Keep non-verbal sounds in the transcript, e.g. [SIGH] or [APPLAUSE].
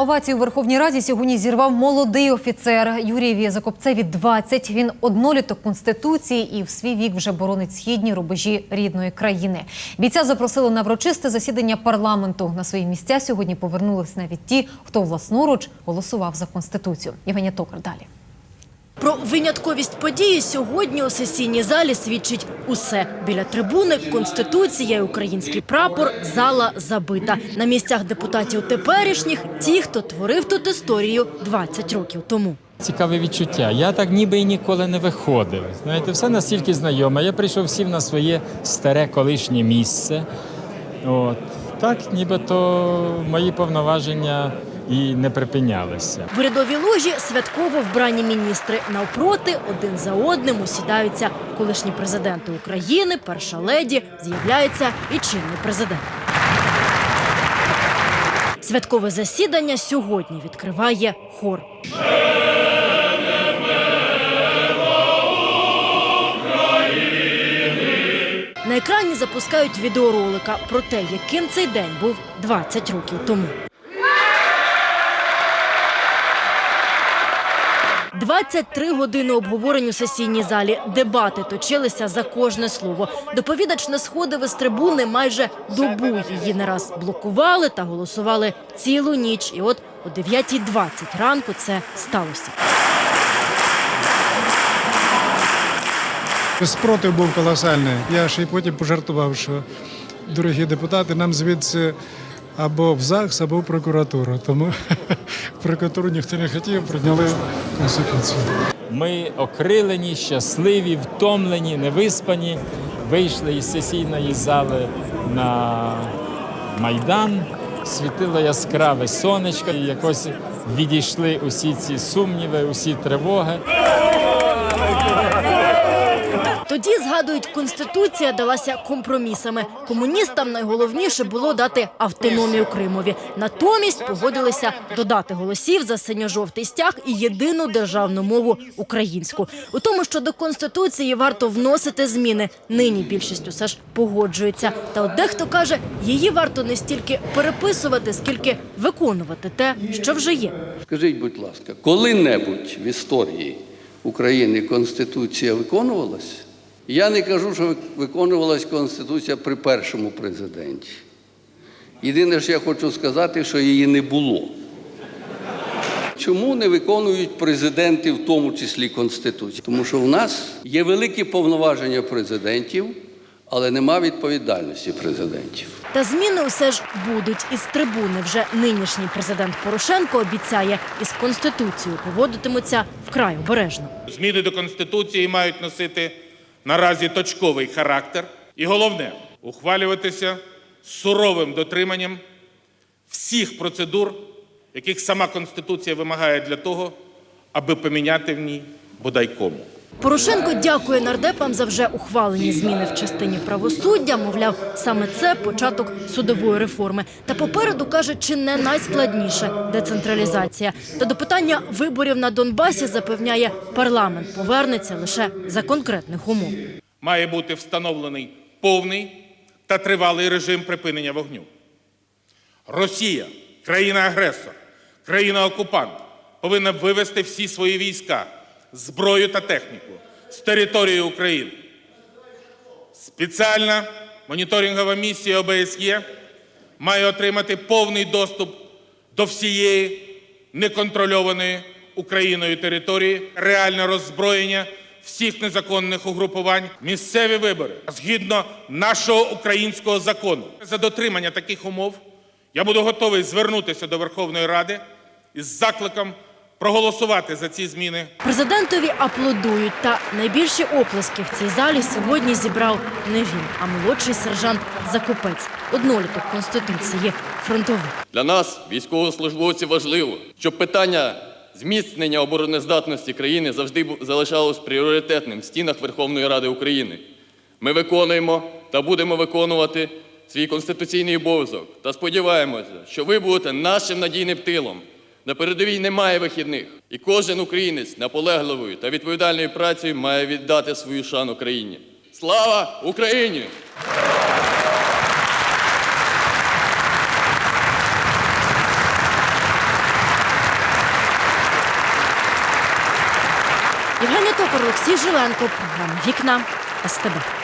Овацію у Верховній Раді сьогодні зірвав молодий офіцер Юрієві Закопцеві 20. Він одноліток конституції і в свій вік вже боронить східні рубежі рідної країни. Бійця запросили на врочисте засідання парламенту. На свої місця сьогодні повернулись навіть ті, хто власноруч голосував за конституцію. Євгенія Токар далі. Про винятковість події сьогодні у сесійній залі свідчить усе. Біля трибуни конституція український прапор, зала забита. На місцях депутатів теперішніх ті, хто творив тут історію 20 років тому. Цікаве відчуття. Я так ніби і ніколи не виходив. Знаєте, все настільки знайоме. Я прийшов сів на своє старе колишнє місце. От. Так, нібито мої повноваження і не припинялися. В урядовій ложі святково вбрані міністри. Навпроти один за одним усідаються колишні президенти України, перша леді, з'являється і чинний президент. Святкове засідання сьогодні відкриває хор. На екрані запускають відеоролика про те, яким цей день був 20 років тому. 23 години обговорень у сесійній залі. Дебати точилися за кожне слово. Доповідач не сходив із трибуни майже добу. Її не раз блокували та голосували цілу ніч. І от о 9.20 ранку це сталося. Спротив був колосальний. Я ще й потім пожартував, що дорогі депутати, нам звідси або в ЗАГС, або в прокуратуру. Тому [LAUGHS] прокуратуру ніхто не хотів, прийняли конституцію. Ми окрилені, щасливі, втомлені, невиспані. Вийшли із сесійної зали на Майдан. Світило яскраве сонечко, і якось відійшли усі ці сумніви, усі тривоги. Тоді згадують, конституція далася компромісами. Комуністам найголовніше було дати автономію Кримові. Натомість погодилися додати голосів за синьо-жовтий стяг і єдину державну мову українську. У тому, що до конституції варто вносити зміни. Нині більшість усе ж погоджується. Та от дехто каже, її варто не стільки переписувати, скільки виконувати те, що вже є. Скажіть, будь ласка, коли-небудь в історії України Конституція виконувалась? Я не кажу, що виконувалась Конституція при першому президенті. Єдине, що я хочу сказати, що її не було. Чому не виконують президенти, в тому числі Конституцію? Тому що в нас є великі повноваження президентів, але нема відповідальності президентів. Та зміни усе ж будуть із трибуни. Вже нинішній президент Порошенко обіцяє, із конституцією поводитимуться вкрай обережно. Зміни до Конституції мають носити наразі точковий характер. І головне ухвалюватися суровим дотриманням всіх процедур, яких сама Конституція вимагає для того, аби поміняти в ній бодай кому. Порошенко дякує нардепам за вже ухвалені зміни в частині правосуддя. Мовляв, саме це початок судової реформи. Та попереду каже, чи не найскладніше децентралізація. Та до питання виборів на Донбасі запевняє, парламент повернеться лише за конкретних умов. Має бути встановлений повний та тривалий режим припинення вогню. Росія, країна-агресор, країна-окупант, повинна вивести всі свої війська, зброю та техніку з території України. Спеціальна моніторингова місія ОБСЄ має отримати повний доступ до всієї неконтрольованої Україною території, реальне роззброєння всіх незаконних угрупувань, місцеві вибори згідно нашого українського закону. За дотримання таких умов я буду готовий звернутися до Верховної Ради із закликом проголосувати за ці зміни Президентові аплодують. Та найбільші оплески в цій залі сьогодні зібрав не він, а молодший сержант Закупець, одноліток конституції, фронтовик. Для нас, військовослужбовців, важливо, щоб питання зміцнення обороноздатності країни завжди залишалось пріоритетним в стінах Верховної Ради України. Ми виконуємо та будемо виконувати свій конституційний обов'язок та сподіваємося, що ви будете нашим надійним тилом. На передовій немає вихідних, і кожен українець наполегливою та відповідальною працею має віддати свою шану країні. Слава Україні! Євгенія топор Олексій Жиленко, програма Вікна СТБ.